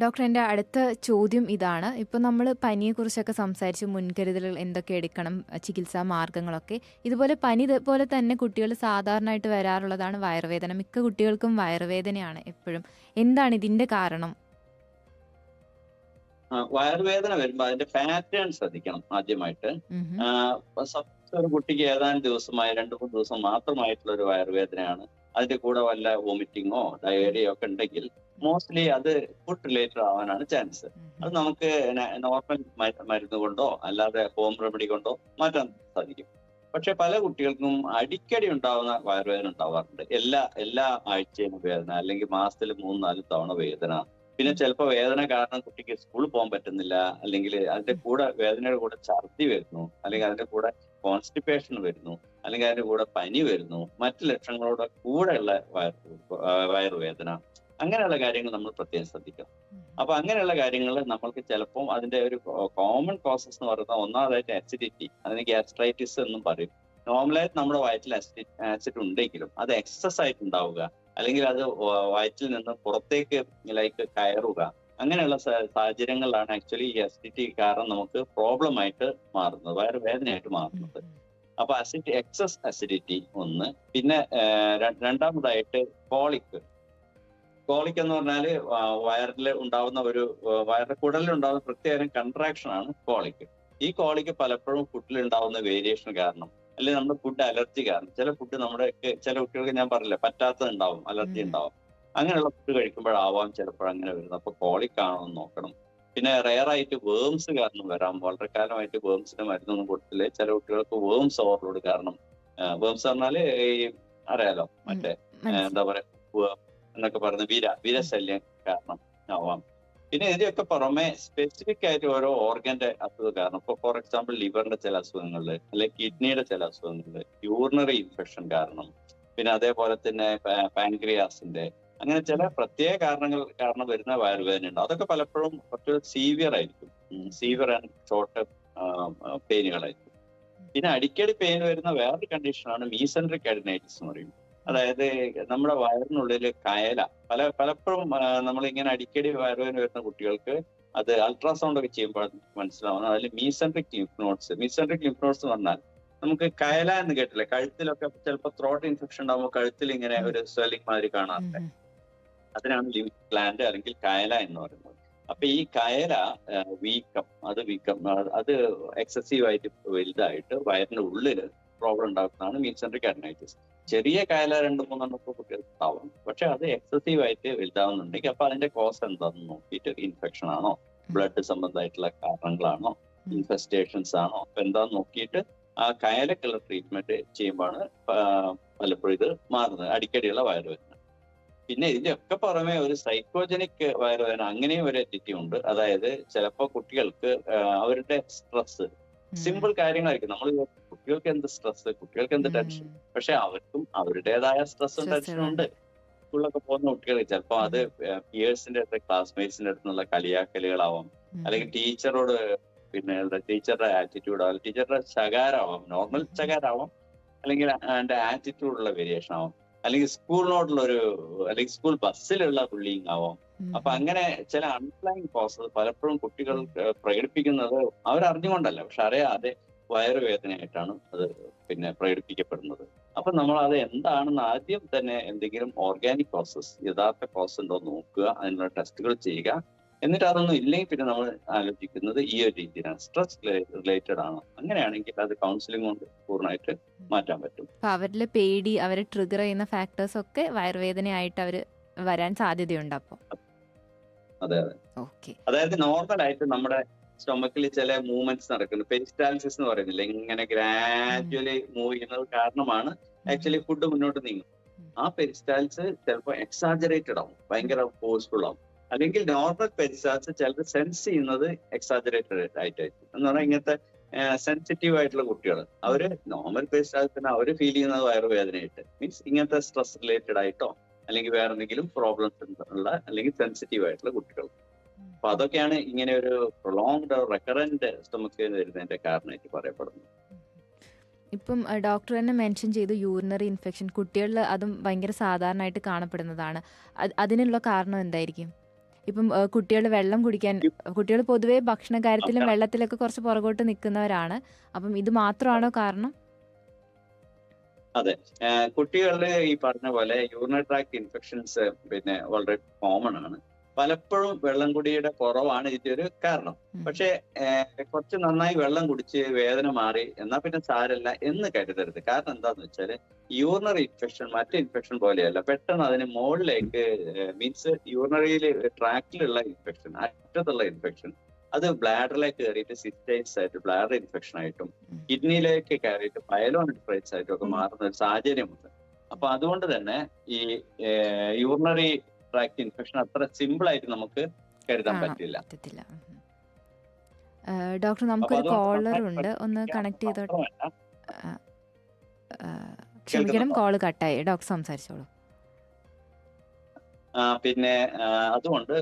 Doctor എന്റെ അടുത്ത ചോദ്യം ഇതാണ്. ഇപ്പോൾ നമ്മൾ പനിയെക്കുറിച്ചൊക്കെ സംസാരിച്ച് മുൻകരുതലുകൾ എന്തൊക്കെ എടുക്കണം ചികിത്സാ മാർഗങ്ങളൊക്കെ. ഇതുപോലെ പനി ഇതുപോലെ തന്നെ കുട്ടികൾ സാധാരണയായിട്ട് വരാറുള്ളതാണ് വയറുവേദന. മിക്ക കുട്ടികൾക്കും വയറുവേദനയാണ് എപ്പോഴും. എന്താണ് ഇതിന്റെ കാരണം? വയറുവേദന വരുമ്പോൾ അതിന്റെ പാറ്റേൺ ശ്രദ്ധിക്കണം ആദ്യമായിട്ട്. ഇപ്പൊ ഒരു കുട്ടിക്ക് ഏതാനും ദിവസമായി രണ്ടു മൂന്ന് ദിവസം മാത്രമായിട്ടുള്ള ഒരു വയറുവേദനയാണ്. അതിന്റെ കൂടെ വല്ല വോമിറ്റിങ്ങോ ഡയറിയോ ഒക്കെ ഉണ്ടെങ്കിൽ മോസ്റ്റ്ലി അത് ഫുഡ് റിലേറ്റഡ് ആവാനാണ് ചാൻസ് അത് നമുക്ക് നോർമൽ മരുന്ന് കൊണ്ടോ അല്ലാതെ ഹോം റെമഡി കൊണ്ടോ മാറ്റാൻ സാധിക്കും. പക്ഷെ പല കുട്ടികൾക്കും അടിക്കടി ഉണ്ടാവുന്ന വയറുവേദന ഉണ്ടാവാറുണ്ട്. എല്ലാ എല്ലാ ആഴ്ചയും വേദന അല്ലെങ്കിൽ മാസത്തിൽ മൂന്ന് നാല് തവണ വേദന. പിന്നെ ചിലപ്പോൾ വേദന കാരണം കുട്ടിക്ക് സ്കൂളിൽ പോകാൻ പറ്റുന്നില്ല അല്ലെങ്കിൽ അതിന്റെ കൂടെ വേദനയുടെ കൂടെ ഛർദി വരുന്നു അല്ലെങ്കിൽ അതിന്റെ കൂടെ കോൺസ്റ്റിപ്പേഷൻ വരുന്നു അല്ലെങ്കിൽ അതിന്റെ കൂടെ പനി വരുന്നു മറ്റു ലക്ഷണങ്ങളോടെ കൂടെയുള്ള വയറു വയറുവേദന. അങ്ങനെയുള്ള കാര്യങ്ങൾ നമ്മൾ പ്രത്യേകം ശ്രദ്ധിക്കണം. അപ്പൊ അങ്ങനെയുള്ള കാര്യങ്ങൾ നമ്മൾക്ക് ചിലപ്പോൾ അതിന്റെ ഒരു കോമൺ കോസസ് എന്ന് പറയുന്നത് ഒന്നാമതായിട്ട് അസിഡിറ്റി അതിന് ഗ്യാസ്ട്രൈറ്റിസ് എന്നും പറയും. നോർമലായിട്ട് നമ്മുടെ വയറ്റിൽ ആസിഡ് ആസിഡ് ഉണ്ടെങ്കിലും അത് എക്സസ് ആയിട്ട് ഉണ്ടാവുക അല്ലെങ്കിൽ അത് വയറ്റിൽ നിന്ന് പുറത്തേക്ക് ലൈക്ക് കയറുക അങ്ങനെയുള്ള സാഹചര്യങ്ങളിലാണ് ആക്ച്വലി ഈ അസിഡിറ്റി കാരണം നമുക്ക് പ്രോബ്ലം ആയിട്ട് മാറുന്നത് വയറ് വേദനയായിട്ട് മാറുന്നത്. അപ്പൊ അസിഡ് എക്സസ് അസിഡിറ്റി ഒന്ന് പിന്നെ രണ്ടാമതായിട്ട് കോളിക് കോളിക് എന്ന് പറഞ്ഞാൽ വയറിൽ ഉണ്ടാവുന്ന ഒരു വയറിന്റെ കുടലിൽ ഉണ്ടാവുന്ന പ്രത്യേകം കൺട്രാക്ഷൻ ആണ് കോളിക് ഈ കോളിക്ക് പലപ്പോഴും ഫുഡിൽ ഉണ്ടാവുന്ന വേരിയേഷൻ കാരണം അല്ലെങ്കിൽ നമ്മുടെ ഫുഡ് അലർജി കാരണം ചില ഫുഡ് നമ്മുടെ ചില കുട്ടികൾക്ക് ഞാൻ പറഞ്ഞില്ല പറ്റാത്തത് ഉണ്ടാവും അലർജി ഉണ്ടാവും. അങ്ങനെയുള്ള ഫുഡ് കഴിക്കുമ്പോഴാവാം ചിലപ്പോൾ അങ്ങനെ വരുന്നത്. അപ്പൊ കോളിക് ആണോ എന്ന് നോക്കണം. പിന്നെ റെയർ ആയിട്ട് വേംസ് കാരണം വരാം. വളരെ കാലമായിട്ട് വേംസിന് മരുന്നൊന്നും കൊടുത്തില്ലേ. ചില കുട്ടികൾക്ക് വേംസ് ഓവർലോഡ് കാരണം വേംസ് പറഞ്ഞാൽ ഈ അറിയാലോ മറ്റേ എന്താ പറയാ എന്നൊക്കെ പറയുന്നത് വീര വിരശല്യം കാരണം ആവാം. പിന്നെ ഇതിനൊക്കെ പുറമെ സ്പെസിഫിക് ആയിട്ട് ഓരോ ഓർഗന്റെ അസുഖം കാരണം. ഇപ്പൊ ഫോർ എക്സാമ്പിൾ ലിവറിന്റെ ചില അസുഖങ്ങൾ അല്ലെങ്കിൽ കിഡ്നിയുടെ ചില അസുഖങ്ങൾ യൂറിനറി ഇൻഫെക്ഷൻ കാരണം പിന്നെ അതേപോലെ തന്നെ പാൻക്രിയാസിന്റെ അങ്ങനെ ചില പ്രത്യേക കാരണങ്ങൾ കാരണം വരുന്ന വയറുവേദന ഉണ്ട്. അതൊക്കെ പലപ്പോഴും കുറച്ച് സീവിയർ ആയിരിക്കും. സീവിയർ ആൻഡ് ഷോർട്ട് പെയിനുകളായിരിക്കും പിന്നെ അടിക്കടി പെയിൻ വരുന്ന വേറൊരു കണ്ടീഷനാണ് മീസെൻട്രിക് അഡിനൈറ്റിസ് എന്ന് പറയും അതായത് നമ്മുടെ വയറിനുള്ളിൽ കയല. പല പലപ്പോഴും നമ്മൾ ഇങ്ങനെ അടിക്കടി വയറുവേദന വരുന്ന കുട്ടികൾക്ക് അത് അൾട്രാസൗണ്ട് ഒക്കെ ചെയ്യുമ്പോൾ മനസ്സിലാവുന്നത്. അതിൽ mesenteric lymph nodes mesenteric lymph nodes എന്ന് പറഞ്ഞാൽ നമുക്ക് കയല എന്ന് കേട്ടില്ലേ? കഴുത്തിലൊക്കെ ചിലപ്പോൾ ത്രോട്ട് ഇൻഫെക്ഷൻ ഉണ്ടാകുമ്പോൾ കഴുത്തിൽ ഇങ്ങനെ ഒരു സ്വെല്ലിംഗ് മാതിരി കാണാറുണ്ട്. അതിനാണ് ലിംഫ് ഗ്ലാൻഡ് അല്ലെങ്കിൽ കയല എന്ന് പറയുന്നത്. അപ്പൊ ഈ കയല വീക്കം അത് വീക്കം അത് എക്സസീവ് ആയിട്ട് വലുതായിട്ട് വയറിന്റെ ഉള്ളിൽ പ്രോബ്ലം ഉണ്ടാക്കുന്നതാണ് മീൻസെൻട്രിക് അഡനൈറ്റിസ് ചെറിയ കായല രണ്ട് കുട്ടികൾ ഉണ്ടാവും. പക്ഷെ അത് എക്സസീവ് ആയിട്ട് വലുതാവുന്നുണ്ടെങ്കിൽ അപ്പൊ അതിന്റെ കോസ് എന്താണെന്ന് നോക്കിയിട്ട് ഇൻഫെക്ഷൻ ആണോ ബ്ലഡ് സംബന്ധമായിട്ടുള്ള കാരണങ്ങളാണോ ഇൻഫെസ്റ്റേഷൻസ് ആണോ അപ്പൊ എന്താന്ന് നോക്കിയിട്ട് ആ കയലക്കുള്ള ട്രീറ്റ്മെന്റ് ചെയ്യുമ്പോഴാണ് പലപ്പോഴും ഇത് മാറുന്നത്. അടിക്കടിയുള്ള വയറുവേദന പിന്നെ ഇതിന്റെ ഒക്കെ പുറമെ ഒരു സൈക്കോജനിക് വയറുവേദന അങ്ങനെയും ഒരു എറ്റിറ്റി ഉണ്ട്. അതായത് ചിലപ്പോൾ കുട്ടികൾക്ക് അവരുടെ സ്ട്രെസ് സിമ്പിൾ കാര്യങ്ങളായിരിക്കും. നമ്മൾ കുട്ടികൾക്ക് എന്ത് സ്ട്രെസ് കുട്ടികൾക്ക് എന്ത് ടെൻഷൻ. പക്ഷെ അവർക്കും അവരുടേതായ സ്ട്രെസ്സും ടെൻഷനും ഉണ്ട്. സ്കൂളിലൊക്കെ പോകുന്ന കുട്ടികൾ ചിലപ്പോൾ അത് പിയേഴ്സിന്റെ അടുത്ത് ക്ലാസ്മേറ്റ്സിന്റെ അടുത്തുള്ള കളിയാക്കലുകളാവാം. അല്ലെങ്കിൽ ടീച്ചറോട് പിന്നെ ടീച്ചറുടെ ആറ്റിറ്റ്യൂഡ് ആവാം. ടീച്ചറുടെ ശകാരാവാം നോർമൽ ശകാരാവാം അല്ലെങ്കിൽ അതിന്റെ ആറ്റിറ്റ്യൂഡുള്ള വേരിയേഷൻ ആവാം. അല്ലെങ്കിൽ സ്കൂളിനോടുള്ള ഒരു അല്ലെങ്കിൽ സ്കൂൾ ബസ്സിലുള്ള ബുള്ളിങ് ആവാം. അപ്പൊ അങ്ങനെ ചില അൺപ്ലാൻ കോസസ് പലപ്പോഴും കുട്ടികൾ പ്രകടിപ്പിക്കുന്നത് അവരറിഞ്ഞുകൊണ്ടല്ല. പക്ഷെ അറിയാതെ വയറുവേദനയായിട്ടാണ് അത് പിന്നെ പ്രകടിപ്പിക്കപ്പെടുന്നത്. അപ്പൊ നമ്മൾ അത് എന്താണെന്ന് ആദ്യം തന്നെ എന്തെങ്കിലും ഓർഗാനിക് പ്രോസസ്സ് യഥാർത്ഥ പ്രോസസ് ഉണ്ടോ നോക്കുക അതിനുള്ള ടെസ്റ്റുകൾ ചെയ്യുക. എന്നിട്ട് അതൊന്നും ഇല്ലെങ്കിൽ പിന്നെ നമ്മൾ ആലോചിക്കുന്നത് ഈ ഒരു രീതിയിലാണ്. സ്ട്രെസ് റിലേറ്റഡ് ആണ്. അങ്ങനെയാണെങ്കിൽ അത് കൗൺസിലിംഗ് കൊണ്ട് പൂർണമായിട്ട് മാറ്റാൻ പറ്റും. അപ്പൊ അവരിലെ പേടി അവരെ ട്രിഗർ ചെയ്യുന്ന ഫാക്ടേഴ്സ് ഒക്കെ വയറുവേദനയായിട്ട് അവർ വരാൻ സാധ്യതയുണ്ട് അപ്പോൾ അതെ അതെ. ഓക്കെ അതായത് നോർമൽ ആയിട്ട് നമ്മുടെ സ്റ്റൊമക്കിൽ ചില മൂവ്മെന്റ്സ് നടക്കുന്നു. പെരിസ്റ്റാലിസിസ് എന്ന് പറയുന്നില്ല? ഇങ്ങനെ ഗ്രാജുവലി മൂവ് ചെയ്യുന്നത് കാരണമാണ് ആക്ച്വലി ഫുഡ് മുന്നോട്ട് നീങ്ങും ആ പെരിസ്റ്റാൽസ് ചിലപ്പോൾ എക്സാജറേറ്റഡ് ആവും. ഭയങ്കര ഫോഴ്സ്ഫുൾ ആവും. അല്ലെങ്കിൽ നോർമൽ പെരിസ്റ്റാൽസ് ചിലർ സെൻസ് ചെയ്യുന്നത് എക്സാജറേറ്റഡ് ആയിട്ടായിരിക്കും. എന്ന് പറഞ്ഞാൽ ഇങ്ങനത്തെ സെൻസിറ്റീവ് ആയിട്ടുള്ള കുട്ടികൾ അവർ നോർമൽ പെരിസ്റ്റാൽസിന് അവർ ഫീൽ ചെയ്യുന്നത് വയറുവേദനയായിട്ട്. മീൻസ് ഇങ്ങനത്തെ സ്ട്രെസ് റിലേറ്റഡ് ആയിട്ടോ അല്ലെങ്കിൽ വേറെ എന്തെങ്കിലും പ്രോബ്ലംസ് ഉള്ള അല്ലെങ്കിൽ സെൻസിറ്റീവ് ആയിട്ടുള്ള കുട്ടികൾ അപ്പൊ അതൊക്കെയാണ് ഇങ്ങനെ ഒരു പ്രൊലോങ്ഡ് റെക്കറന്റ് സ്റ്റൊമക്ക് വരുന്നതിന്റെ കാരണമായിട്ട് പറയപ്പെടുന്നത്. ഇപ്പം ഡോക്ടർ തന്നെ മെൻഷൻ ചെയ്തു യൂറിനറി ഇൻഫെക്ഷൻ കുട്ടികളിൽ അതും ഭയങ്കര സാധാരണയായിട്ട് കാണപ്പെടുന്നതാണ്. അതിനുള്ള കാരണം എന്തായിരിക്കും? ഇപ്പം കുട്ടികൾ വെള്ളം കുടിക്കാൻ കുട്ടികൾ പൊതുവേ ഭക്ഷണ കാര്യത്തിലും വെള്ളത്തിലൊക്കെ കുറച്ച് പുറകോട്ട് നിൽക്കുന്നവരാണ്. അപ്പം ഇത് മാത്രമാണോ കാരണം? അതെ. കുട്ടികളിൽ ഈ പറഞ്ഞ പോലെ യൂറിനറി ട്രാക്ട് ഇൻഫെക്ഷൻസ് പിന്നെ വളരെ കോമൺ ആണ്. പലപ്പോഴും വെള്ളം കുടിയുടെ കുറവാണ് ഇതിന്റെ ഒരു കാരണം പക്ഷെ കുറച്ച് നന്നായി വെള്ളം കുടിച്ച് വേദന മാറി എന്നാ പിന്നെ സാരല്ല എന്ന് കരുതരുത് കാരണം എന്താന്ന് വെച്ചാൽ യൂറിനറി ഇൻഫെക്ഷൻ മറ്റു ഇൻഫെക്ഷൻ പോലെയല്ല പെട്ടെന്ന് അതിന് മുകളിലേക്ക് മീൻസ് യൂറിനറിയിൽ ട്രാക്കിലുള്ള ഇൻഫെക്ഷൻ അറ്റത്തുള്ള ഇൻഫെക്ഷൻ അത് ബ്ലാഡറിലേക്ക് കയറിയിട്ട് സിസ്റ്റൈറ്റ്സ് ആയിട്ട് ബ്ലാഡർ ഇൻഫെക്ഷൻ ആയിട്ടും. കിഡ്നിയിലേക്ക് കയറിയിട്ട് പയലോണിഫ്രൈറ്റ്സ് ആയിട്ടും ഒക്കെ. മാറുന്ന ഒരു സാഹചര്യമുണ്ട് അപ്പൊ അതുകൊണ്ട് തന്നെ ഈ യൂറിനറി ട്രാക്ട് ഇൻഫെക്ഷൻ അത്ര സിമ്പിൾ ആയിട്ട് നമുക്ക് കരുതാൻ പറ്റില്ല. ഡോക്ടർ നമുക്കൊരു കോളർ ഉണ്ട്. ഒന്ന് കണക്ട് ചെയ്തോട്ടെ ക്ഷമിക്കണം കോൾ കട്ടായി ഡോക്ടർ സംസാരിച്ചോളൂ. പിന്നെ അതുകൊണ്ട്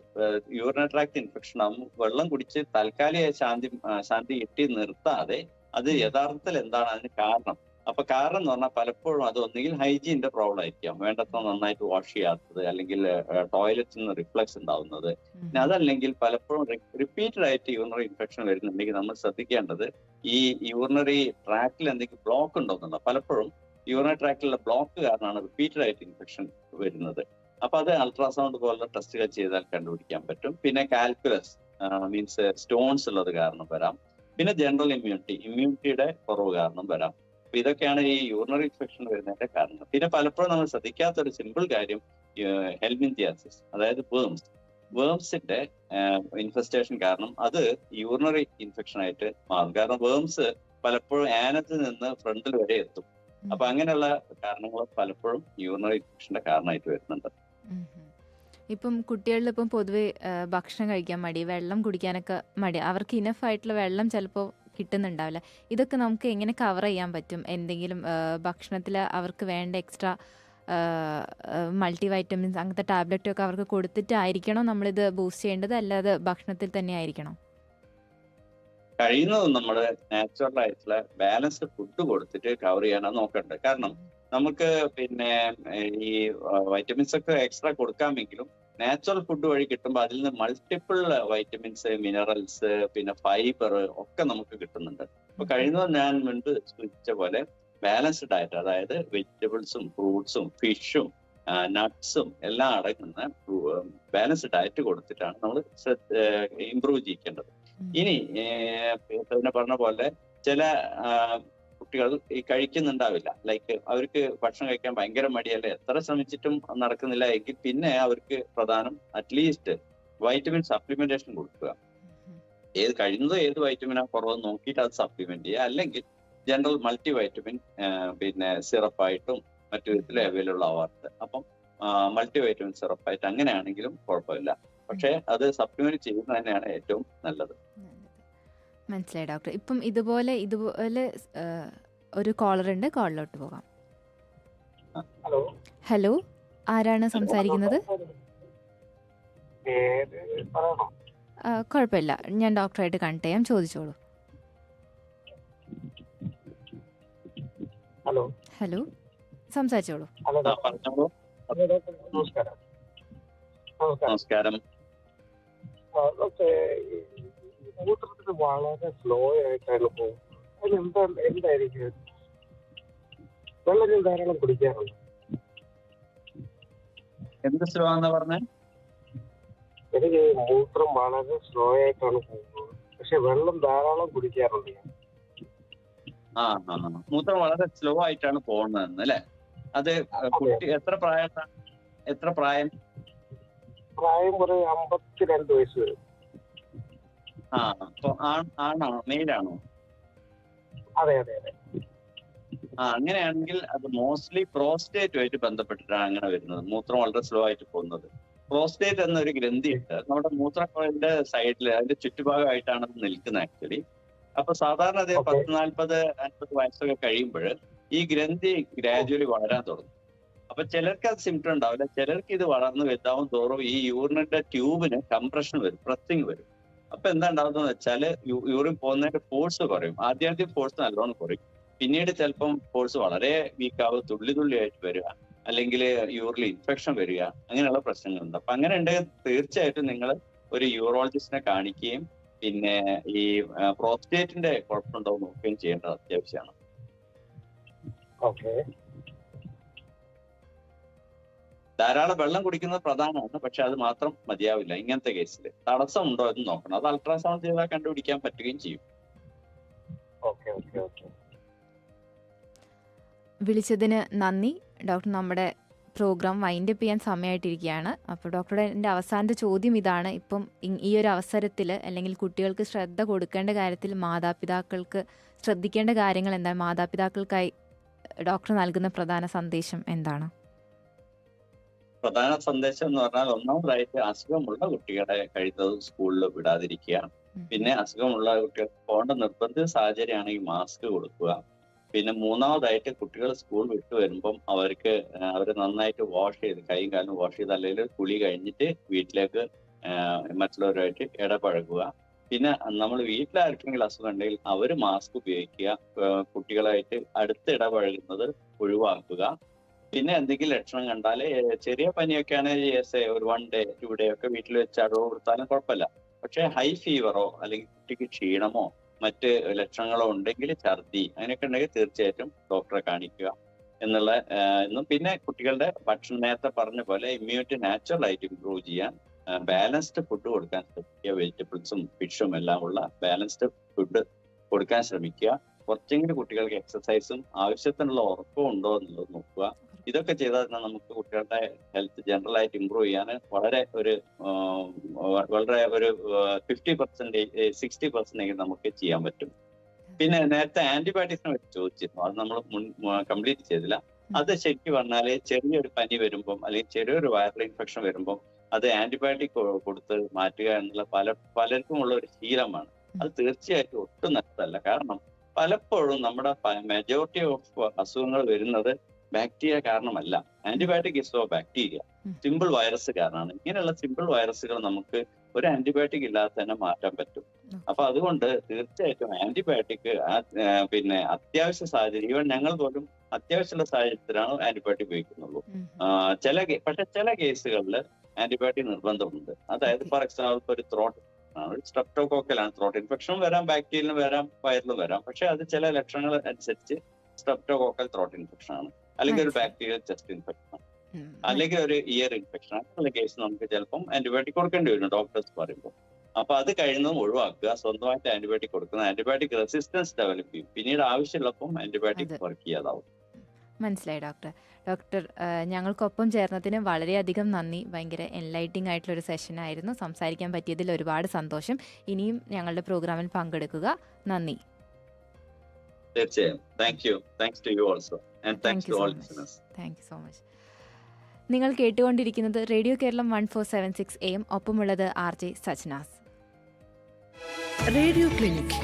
യൂറിനറി ട്രാക്ട് ഇൻഫെക്ഷൻ ആകും വെള്ളം കുടിച്ച് താൽക്കാലിക ശാന്തി ശാന്തി കിട്ടി നിർത്താതെ അത് യഥാർത്ഥത്തിൽ എന്താണ് അതിന് കാരണം? അപ്പൊ കാരണം എന്ന് പറഞ്ഞാൽ പലപ്പോഴും അത് ഒന്നുകിൽ ഹൈജീന്റെ പ്രോബ്ലം ആയിരിക്കാം. വേണ്ടത്ര നന്നായിട്ട് വാഷ് ചെയ്യാത്തത് അല്ലെങ്കിൽ ടോയ്ലറ്റിൽ നിന്ന് റിഫ്ലക്സ് ഉണ്ടാവുന്നത്. പിന്നെ അതല്ലെങ്കിൽ പലപ്പോഴും റിപ്പീറ്റഡ് ആയിട്ട് യൂറിനറി ഇൻഫെക്ഷൻ വരുന്നുണ്ടെങ്കിൽ നമ്മൾ ശ്രദ്ധിക്കേണ്ടത് ഈ യൂറിനറി ട്രാക്കിൽ എന്തെങ്കിലും ബ്ലോക്ക് ഉണ്ടോന്നുള്ളത് പലപ്പോഴും യൂറിനറി ട്രാക്കിലുള്ള ബ്ലോക്ക് കാരണമാണ് റിപ്പീറ്റഡ് ആയിട്ട് ഇൻഫെക്ഷൻ വരുന്നത്. അപ്പൊ അത് അൾട്രാസൗണ്ട് പോലുള്ള ടെസ്റ്റുകൾ ചെയ്താൽ കണ്ടുപിടിക്കാൻ പറ്റും. പിന്നെ കാൽക്കുലസ് മീൻസ് സ്റ്റോൺസ് ഉള്ളത് കാരണം വരാം. പിന്നെ ജനറൽ ഇമ്മ്യൂണിറ്റി ഇമ്മ്യൂണിറ്റിയുടെ കുറവ് കാരണം വരാം. ഇതൊക്കെയാണ് ഈ യൂറിനറി ഇൻഫെക്ഷൻ വരുന്നതിന്റെ കാരണം. പിന്നെ പലപ്പോഴും നമ്മൾ ശ്രദ്ധിക്കാത്ത ഒരു സിമ്പിൾ കാര്യം ഹെൽമിന്തിയാസിസ് അതായത് വേംസ് വേംസിന്റെ ഇൻഫെസ്റ്റേഷൻ കാരണം അത് യൂറിനറി ഇൻഫെക്ഷൻ ആയിട്ട് മാറും. കാരണം വേംസ് പലപ്പോഴും ആനത്തിൽ നിന്ന് ഫ്രണ്ടിൽ വരെ എത്തും. അപ്പൊ അങ്ങനെയുള്ള കാരണങ്ങൾ പലപ്പോഴും യൂറിനറി ഇൻഫെക്ഷന്റെ കാരണമായിട്ട് വരുന്നുണ്ട്. ഇപ്പം കുട്ടികളിൽ ഇപ്പം പൊതുവെ ഭക്ഷണം കഴിക്കാൻ മടി വെള്ളം കുടിക്കാനൊക്കെ മടി. അവർക്ക് ഇനഫ് ആയിട്ടുള്ള വെള്ളം ചിലപ്പോൾ കിട്ടുന്നുണ്ടാവില്ല. ഇതൊക്കെ നമുക്ക് എങ്ങനെ കവർ ചെയ്യാൻ പറ്റും? എന്തെങ്കിലും ഭക്ഷണത്തിൽ അവർക്ക് വേണ്ട എക്സ്ട്രാ മൾട്ടി വൈറ്റമിൻസ് അങ്ങനത്തെ ടാബ്ലറ്റും ഒക്കെ അവർക്ക് കൊടുത്തിട്ടായിരിക്കണോ നമ്മളിത് ബൂസ്റ്റ് ചെയ്യേണ്ടത്? അല്ലാതെ ഭക്ഷണത്തിൽ തന്നെ ആയിരിക്കണോ? കഴിയുന്നതും നമ്മൾ നാച്ചുറൽ ആയിട്ടുള്ള ബാലൻസ്ഡ് ഫുഡ് കൊടുത്തിട്ട് കവർ ചെയ്യാനാണ് നോക്കേണ്ടത്. കാരണം നമുക്ക് പിന്നെ ഈ വൈറ്റമിൻസ് ഒക്കെ എക്സ്ട്രാ കൊടുക്കാമെങ്കിലും നാച്ചുറൽ ഫുഡ് വഴി കിട്ടുമ്പോൾ അതിൽ നിന്ന് മൾട്ടിപ്പിൾ വൈറ്റമിൻസ് മിനറൽസ് പിന്നെ ഫൈബർ ഒക്കെ നമുക്ക് കിട്ടുന്നുണ്ട്. അപ്പൊ കഴിയുന്നത് ഞാൻ മുൻപ് സൂചിച്ച പോലെ ബാലൻസ്ഡ് ഡയറ്റ് അതായത് വെജിറ്റബിൾസും ഫ്രൂട്ട്സും ഫിഷും നട്ട്സും എല്ലാം അടങ്ങുന്ന ബാലൻസ്ഡ് ഡയറ്റ് കൊടുത്തിട്ടാണ് നമ്മൾ ഇംപ്രൂവ് ചെയ്യിക്കേണ്ടത് ഇനി പിന്നെ പറഞ്ഞ പോലെ ചില കുട്ടികൾ ഈ കഴിക്കുന്നുണ്ടാവില്ല. ലൈക്ക് അവർക്ക് ഭക്ഷണം കഴിക്കാൻ ഭയങ്കര മടിയല്ല? എത്ര ശ്രമിച്ചിട്ടും നടക്കുന്നില്ല എങ്കിൽ പിന്നെ അവർക്ക് പ്രധാനം അറ്റ്ലീസ്റ്റ് വൈറ്റമിൻ സപ്ലിമെന്റേഷൻ കൊടുക്കുക. ഏത് കഴിയുന്നതോ ഏത് വൈറ്റമിനാ കുറവെന്ന് നോക്കിയിട്ട് അത് സപ്ലിമെന്റ് ചെയ്യുക. അല്ലെങ്കിൽ ജനറൽ മൾട്ടി വൈറ്റമിൻ പിന്നെ സിറപ്പായിട്ടും മറ്റു വിധത്തിൽ അവൈലബിൾ ആവാറുണ്ട് അപ്പം മൾട്ടി വൈറ്റമിൻ സിറപ്പായിട്ട് അങ്ങനെയാണെങ്കിലും കുഴപ്പമില്ല. പക്ഷേ അത് സപ്ലിമെന്റ് ചെയ്യുന്നത് തന്നെയാണ് ഏറ്റവും നല്ലത്. നല്ലത്. മനസ്സിലായി ഡോക്ടർ. ഇപ്പം ഇതുപോലെ ഇതുപോലെ ഒരു കോളർ ഉണ്ട്. കോളിലോട്ട് പോകാം. ഹലോ ഹലോ ആരാണ് സംസാരിക്കുന്നത്? കുഴപ്പമില്ല. ഞാൻ ഡോക്ടറായിട്ട് കണക്ട് ചെയ്യാം ചോദിച്ചോളൂ. ഹലോ ഹലോ സംസാരിച്ചോളൂ. നമസ്കാരം. മൂത്രത്തിൽ വളരെ സ്ലോ ആയിട്ടാണ് പോകുന്നത്. അതിലെന്താ എന്തായിരിക്കും? വെള്ളം ഞാൻ ധാരാളം കുടിക്കാറുണ്ട്? എന്ത് സ്ലോ ആണെന്നാ പറഞ്ഞേ? എനിക്ക് മൂത്രം വളരെ സ്ലോ ആയിട്ടാണ് പോകുന്നത്. പക്ഷെ വെള്ളം ധാരാളം കുടിക്കാറുണ്ട് ഞാൻ. ആ ആ. മൂത്രം വളരെ സ്ലോ ആയിട്ടാണ് പോകുന്നതെന്ന് അല്ലേ? അത് കുട്ടി എത്ര പ്രായം എത്ര പ്രായം? പ്രായം ഒരു അമ്പത്തിരണ്ട് വയസ്സ് വരും. ആ അപ്പൊ ആൺ ആണാണോ? മെയിലാണോ? അതെ അതെ അതെ. ആ അങ്ങനെയാണെങ്കിൽ അത് മോസ്റ്റ്ലി പ്രോസ്റ്റേറ്റുമായിട്ട് ബന്ധപ്പെട്ടിട്ടാണ് അങ്ങനെ വരുന്നത്. മൂത്രം വളരെ സ്ലോ ആയിട്ട് പോകുന്നത്. പ്രോസ്റ്റേറ്റ് എന്നൊരു ഗ്രന്ഥി ഉണ്ട് നമ്മുടെ മൂത്രക്കോളിന്റെ സൈഡിൽ അതിന്റെ ചുറ്റുഭാഗമായിട്ടാണ് അത് നിൽക്കുന്നത് ആക്ച്വലി അപ്പൊ സാധാരണ അതേ. പത്ത് നാൽപ്പത് അൻപത് വയസ്സൊക്കെ കഴിയുമ്പോൾ ഈ ഗ്രന്ഥി ഗ്രാജുവലി വളരാൻ തുടങ്ങും. അപ്പൊ ചിലർക്ക് അത് സിംറ്റം ഉണ്ടാവില്ല. ചിലർക്ക് ഇത് വളർന്നു വലുതാവും തോറും ഈ യൂറിനിന്റെ ട്യൂബിന് കംപ്രഷൻ വരും പ്രസ്സിങ് വരും. അപ്പൊ എന്താ ഉണ്ടാവുന്നത് വെച്ചാൽ യൂറിൻ പോകുന്നതിന്റെ ഫോഴ്സ് കുറയും. ആദ്യം ആദ്യം ഫോഴ്സ് നല്ലോണം കുറയും. പിന്നീട് ചിലപ്പം ഫോഴ്സ് വളരെ വീക്കാവും തുള്ളി തുള്ളി ആയിട്ട് വരിക അല്ലെങ്കിൽ യൂറിൽ ഇൻഫെക്ഷൻ വരിക അങ്ങനെയുള്ള പ്രശ്നങ്ങളുണ്ട്. അപ്പൊ അങ്ങനെ ഉണ്ടെങ്കിൽ തീർച്ചയായിട്ടും നിങ്ങൾ ഒരു യൂറോളജിസ്റ്റിനെ കാണിക്കുകയും പിന്നെ ഈ പ്രോസ്റ്റേറ്റിന്റെ കുഴപ്പമുണ്ടോ നോക്കുകയും ചെയ്യേണ്ടത് അത്യാവശ്യമാണ്. ഓക്കെ ധാരാളം വെള്ളം കുടിക്കുന്നത് പ്രധാനമാണ്. പക്ഷെ അത് മാത്രം മതിയാവില്ല ഇങ്ങനത്തെ കേസിൽ തടസ്സം ഉണ്ടോ എന്ന് നോക്കണം. അത് അൾട്രാസൗണ്ട് ചെയ്താൽ കണ്ടുപിടിക്കാൻ പറ്റുകയും ചെയ്യും. Okay okay okay. വിളിച്ചതിന് നന്ദി. ഡോക്ടർ നമ്മുടെ പ്രോഗ്രാം വൈൻഡ് അപ്പ് ചെയ്യാൻ സമയമായിട്ടിരിക്കുകയാണ്. അപ്പോൾ ഡോക്ടറുടെ എന്റെ അവസാനത്തെ ചോദ്യം ഇതാണ്. ഇപ്പം ഈ ഒരു അവസരത്തിൽ അല്ലെങ്കിൽ കുട്ടികൾക്ക് ശ്രദ്ധ കൊടുക്കേണ്ട കാര്യത്തിൽ മാതാപിതാക്കൾക്ക് ശ്രദ്ധിക്കേണ്ട കാര്യങ്ങൾ എന്താണ് മാതാപിതാക്കൾക്കായി ഡോക്ടർ നൽകുന്ന പ്രധാന സന്ദേശം എന്താണ്? പ്രധാന സന്ദേശം എന്ന് പറഞ്ഞാൽ ഒന്നാമതായിട്ട് അസുഖമുള്ള കുട്ടികളെ കഴിയുന്നത് സ്കൂളിൽ വിടാതിരിക്കുക പിന്നെ അസുഖമുള്ള കുട്ടികൾക്ക് പോകേണ്ട നിർബന്ധിത സാഹചര്യമാണെങ്കിൽ മാസ്ക് കൊടുക്കുക. പിന്നെ മൂന്നാമതായിട്ട് കുട്ടികൾ സ്കൂൾ വിട്ടു വരുമ്പം അവർക്ക് അവർ നന്നായിട്ട് വാഷ് ചെയ്ത് കൈയും കാലും വാഷ് ചെയ്ത് അല്ലെങ്കിൽ കുളി കഴിഞ്ഞിട്ട് വീട്ടിലേക്ക് മറ്റുള്ളവരുമായിട്ട് ഇടപഴകുക. പിന്നെ നമ്മൾ വീട്ടിലാർക്കെങ്കിലും അസുഖം ഉണ്ടെങ്കിൽ അവർ മാസ്ക് ഉപയോഗിക്കുക. കുട്ടികളായിട്ട് അടുത്ത് ഇടപഴകുന്നത് ഒഴിവാക്കുക. പിന്നെ എന്തെങ്കിലും ലക്ഷണം കണ്ടാൽ ചെറിയ പനിയൊക്കെ ആണെങ്കിൽ ഒരു വൺ ഡേ ടു ഡേ ഒക്കെ വീട്ടിൽ വെച്ച് അടവ് കൊടുത്താലും കുഴപ്പമില്ല. പക്ഷെ ഹൈ ഫീവറോ അല്ലെങ്കിൽ കുട്ടിക്ക് ക്ഷീണമോ മറ്റ് ലക്ഷണങ്ങളോ ഉണ്ടെങ്കിൽ ഛർദി അങ്ങനെയൊക്കെ ഉണ്ടെങ്കിൽ തീർച്ചയായിട്ടും ഡോക്ടറെ കാണിക്കുക എന്നുള്ള എന്നും പിന്നെ കുട്ടികളുടെ ഭക്ഷണം നേരത്തെ പറഞ്ഞ പോലെ ഇമ്മ്യൂണിറ്റി നാച്ചുറൽ ആയിട്ട് ഇംപ്രൂവ് ചെയ്യാൻ ബാലൻസ്ഡ് ഫുഡ് കൊടുക്കാൻ ശ്രമിക്കുക. വെജിറ്റബിൾസും ഫിഷും എല്ലാം ഉള്ള ബാലൻസ്ഡ് ഫുഡ് കൊടുക്കാൻ ശ്രമിക്കുക. കുറച്ചെങ്കിലും കുട്ടികൾക്ക് എക്സസൈസും ആവശ്യത്തിനുള്ള ഉറക്കവും ഉണ്ടോ എന്നുള്ളത് നോക്കുക. ഇതൊക്കെ ചെയ്താൽ തന്നെ നമുക്ക് കുട്ടികളുടെ ഹെൽത്ത് ജനറൽ ആയിട്ട് ഇമ്പ്രൂവ് ചെയ്യാൻ വളരെ ഒരു വളരെ ഒരു ഫിഫ്റ്റി പെർസെന്റേജ് സിക്സ്റ്റി പെർസെന്റേജ് നമുക്ക് ചെയ്യാൻ പറ്റും. പിന്നെ നേരത്തെ ആന്റിബയോട്ടിക്സിനെ പറ്റി ചോദിച്ചിരുന്നു. അത് നമ്മൾ മുൻ കംപ്ലീറ്റ് ചെയ്തില്ല. അത് ശരിക്കും പറഞ്ഞാൽ ചെറിയൊരു പനി വരുമ്പം അല്ലെങ്കിൽ ചെറിയൊരു വൈറൽ ഇൻഫെക്ഷൻ വരുമ്പം അത് ആന്റിബയോട്ടിക് കൊടുത്ത് മാറ്റുക എന്നുള്ള പല പലർക്കും ഉള്ള ഒരു ശീലമാണ്. അത് തീർച്ചയായിട്ടും ഒട്ടും നല്ലതല്ല കാരണം പലപ്പോഴും നമ്മുടെ മെജോറിറ്റി ഓഫ് അസുഖങ്ങൾ വരുന്നത് ബാക്ടീരിയ കാരണമല്ല. ആന്റിബയോട്ടിക് ഇസ് ഓ ബാക്ടീരിയ സിമ്പിൾ വൈറസ് കാരണമാണ്. ഇങ്ങനെയുള്ള സിമ്പിൾ വൈറസുകൾ നമുക്ക് ഒരു ആന്റിബയോട്ടിക് ഇല്ലാതെ തന്നെ മാറ്റാൻ പറ്റും. അപ്പൊ അതുകൊണ്ട് തീർച്ചയായിട്ടും ആന്റിബയോട്ടിക് പിന്നെ അത്യാവശ്യ സാഹചര്യം ഈവൻ ഞങ്ങൾ പോലും അത്യാവശ്യമുള്ള സാഹചര്യത്തിലാണ് ആന്റിബയോട്ടിക് ഉപയോഗിക്കുന്നുള്ളൂ. ചില പക്ഷെ ചില കേസുകളിൽ ആന്റിബയോട്ടിക് നിർബന്ധമുണ്ട്. അതായത് ഫോർ എക്സാമ്പിൾ ഒരു ത്രോട്ട് ഒരു സ്ട്രെപ്റ്റോകോക്കലാണ് ത്രോട്ട് ഇൻഫെക്ഷൻ വരാം ബാക്ടീരിയലും വരാം വയറിലും വരാം. പക്ഷെ അത് ചില ലക്ഷണങ്ങൾ അനുസരിച്ച് സ്ട്രെപ്റ്റോകോക്കൽ ത്രോട്ട് ഇൻഫെക്ഷൻ ആണ്. അല്ലെങ്കിൽ ഒരു. ബാക്ടീരിയൽ ചെസ്റ്റ് ഇൻഫെക്ഷൻ അല്ലെങ്കിൽ ഒരു ഇയർ ഇൻഫെക്ഷൻ അങ്ങനെയുള്ള കേസ് നമുക്ക് ചിലപ്പം ആന്റിബയോട്ടിക് കൊടുക്കേണ്ടി വരും ഡോക്ടേഴ്സ് പറയുമ്പോൾ അപ്പൊ അത് കഴിയുന്നതും ഒഴിവാക്കുക സ്വന്തമായിട്ട് ആന്റിബയോട്ടിക് കൊടുക്കുന്ന ആന്റിബയോട്ടിക് റെസിസ്റ്റൻസ് ഡെവലപ്പ് ചെയ്യും. പിന്നീട് ആവശ്യമുള്ളപ്പം ആന്റിബയോട്ടിക്. വർക്ക് ചെയ്യാതാവും. മനസ്സിലായി ഡോക്ടർ ഡോക്ടർ ഞങ്ങൾക്കൊപ്പം ചേർന്നതിന് വളരെയധികം നന്ദി. ഭയങ്കര എൻലൈറ്റിംഗ് ആയിട്ടുള്ളൊരു സെഷനായിരുന്നു സംസാരിക്കാൻ പറ്റിയതിൽ ഒരുപാട് സന്തോഷം. ഇനിയും ഞങ്ങളുടെ പ്രോഗ്രാമിൽ പങ്കെടുക്കുക. നന്ദി. തീർച്ചയായും. Thank you thanks to you also and thank thanks you to all listeners thank you so much നിങ്ങൾ കേട്ടുകൊണ്ടിരിക്കുന്നത് radio Keralam one four seven six M ഒപ്പമുള്ളത് R J Sajnas. Radio clinic.